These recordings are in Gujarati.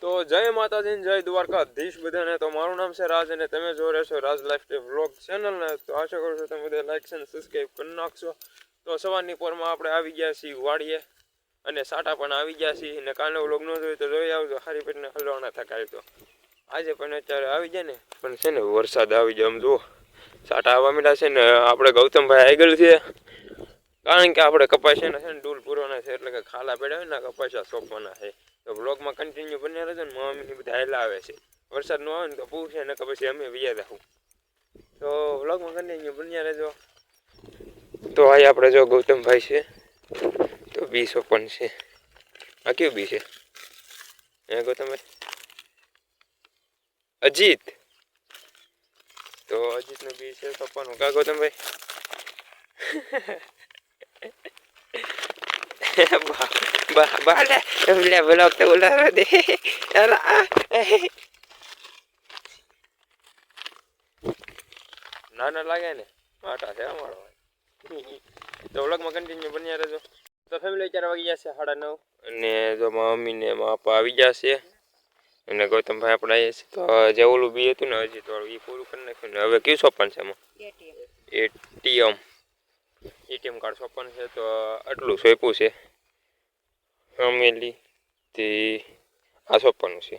તો જય માતાજી જય દ્વારકાધીશ બધાને. તો મારું નામ છે રાજ અને તમે જો રહેશો રાજ લાઈફ વ્લોગ ચેનલને તો આશા કરું છું તમે બધા લાઈક અને સબસ્ક્રાઈબ કરી નાખશો. તો સવારની પોરમાં આપણે આવી ગયા છીએ વાડીએ અને સાટા પણ આવી ગયા છીએ અને કાલે વ્લોગ ન જોયું તો જોઈ આવજો. હારી પેટને હલવાના થકાય તો. આજે પણ અત્યારે આવી જાય ને, પણ છે ને વરસાદ આવી જાય આમ જુઓ. સાટા આવવા મીઠા છે ને આપણે ગૌતમભાઈ આગળ છે. કારણ કે આપણે કપાસ છે ને છે ને ડૂલ પૂરવાના છે, એટલે કે ખાલા પડ્યા હોય ને કપાસા સોંપવાના છે. તો બ્લોગમાં કન્ટિન્યુ બન્યા રહેજો ને મમ્મી બધા હેલા આવે છે. વરસાદ ન આવે ને તો પૂછે ને કે પછી અમે વ્યાજ આવું તો બ્લોગમાં કન્ટિન્યુ બન્યા રહેજો. તો આ આપણે જો ગૌતમભાઈ છે, તો બી સોપન છે. આ કયું બી છે? હે ગૌતમભાઈ? અજીત. તો અજીતનું બી છે સોપાનું કા ગૌતમભાઈ? બા બા બા લે લે બ્લોગ તો ઉલાવા દે. અલા ના ના લાગે ને. આટા છે અમારો. તો વ્લોગમાં કન્ટિન્યુ બન્યા રહેજો. તો ફેમિલી ચાર વાગી જશે સાડા નવ. અને જો મારા મમ્મી ને પપ્પા આવી જશે અને ગૌતમભાઈ આપણે આવીએ છીએ તો જે ઓલું બી હતું ને હજી તો એ પૂરું કરી નાખ્યું ને. હવે કયું સોપન છે એમાં? એટીએમ. એટીએમ કાર્ડ સોપન છે. તો આટલું સોંપ્યું છે. ફેમિલી તે આ સોંપવાનું છે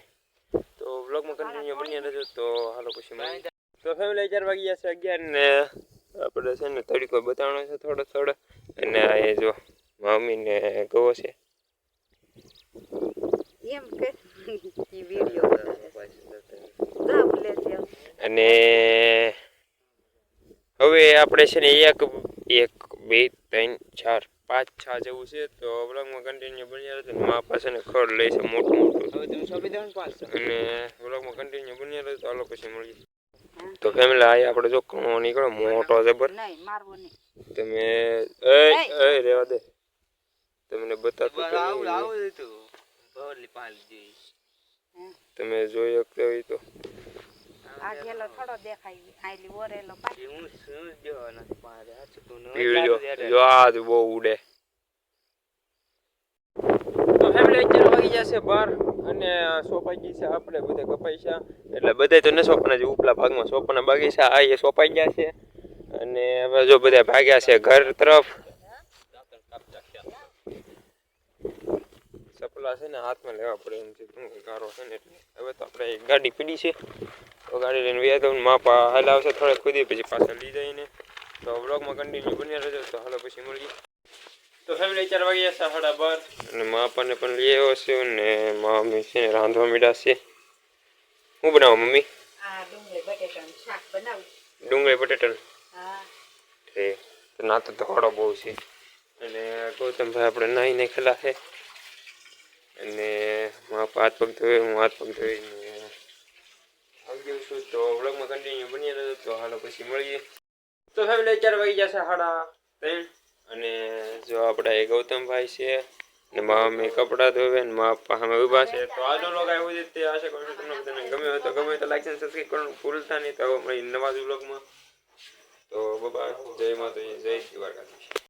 તો વ્લોગમાં કન્ટિન્યુ બની રહેજો તો હાલો પછી મળી તો ફેમિલી ચાર વાગી જશે અગિયાર ને આપણે છે ને તડકો બતાવવાનો છે થોડો થોડો અને આ એ જો મમ્મી ને ગવો છે એમ કે ઈ વિડિયો જાવ લે છે અને હવે આપણે છે ને એક એક બે ત્રણ ચાર પાંચ છા જેવું છે તો વ્લોગમાં કન્ટિન્યુ બન્યા રહેજો મા પાસે ને ખડ લઈ છે મોટું મોટું. અને વ્લોગમાં કન્ટિન્યુ બન્યા રહેજો તો હાલો પછી મળીએ? તો ફેમિલી આ આપણે જો નીકળો મોટો જબર નહીં તમે એ એ રેવા દે. તમને બતાતો તમે જોઈ શકતા હોય તો. ગેલો થોડો દેખાય આયલી ઓરેલો પાછી. હું શું જો નથી પાંચ ન પીવડ્યો. ચાલુ જો આ જ બહુ ઉડે. તો ફેમિલી અત્યારે વાગી જશે બાર અને સોપાઈ ગઈ છે આપણે બધા કપાઈ છે. એટલે બધા તો ન સોપના જે ઉપલા ભાગમાં સોપના બગીચા આ એ સોપાઈ ગયા છે. અને હવે જો બધા ભાગ્યા છે ઘર તરફ સપલા છે ને હાથમાં લેવા પડે એમ છે. શું ગારો છે ને એટલે. હવે તો આપણે એક ગાડી પીડી છે. તો ગાડી લઈને વ્યા તો માપા હાલ આવશે થોડે ખુદી પછી પાછળ લઈ જઈને. તો વ્લોગમાં કન્ટિન્યુ બન્યા રહેજો. તો હાલો પછી મળીએ. તો ફેમિલી ચાર વાગ્યા છે સાડા બાર. અને મા પાને પણ લઈ આવ્યો છે અને મા મમ્મી છે ને રાંધવા મીડા છે. શું બનાવો મમ્મી? આ ડુંગળી બટેટાનું શાક બનાવું. ડુંગળી બટેટા હા. ઠીક. તો ના તો ધોળો બહુ છે. અને ગૌતમભાઈ આપણે નાહી નાખેલા છે. અને મારા હાથ પગ ધોઈ હું હાથ પગ ધોઈને આવી ગયો છું. તો વ્લોગમાં કન્ટિન્યુ બની રહ્યો તો હાલો પછી મળીએ. તો ફેમિલી ચાર વાગી જશે સાડા ત્રણ. અને જો આપણા એ ગૌતમભાઈ છે ને મા મમ્મી કપડાં ધોવે ને મા પપ્પા સામે ઊભા છે. તો આજનો વ્લોગ આવ્યો છે તે આશા કરું છું તમને બધાને ગમે હોય તો ગમે તો લાઈક અને સબસ્ક્રાઈબ કરવાનું ભૂલતા નહીં. તો મળી નવા જ વ્લોગમાં. તો બાબા, જય માતાજી, જય દ્વારકાધીશ.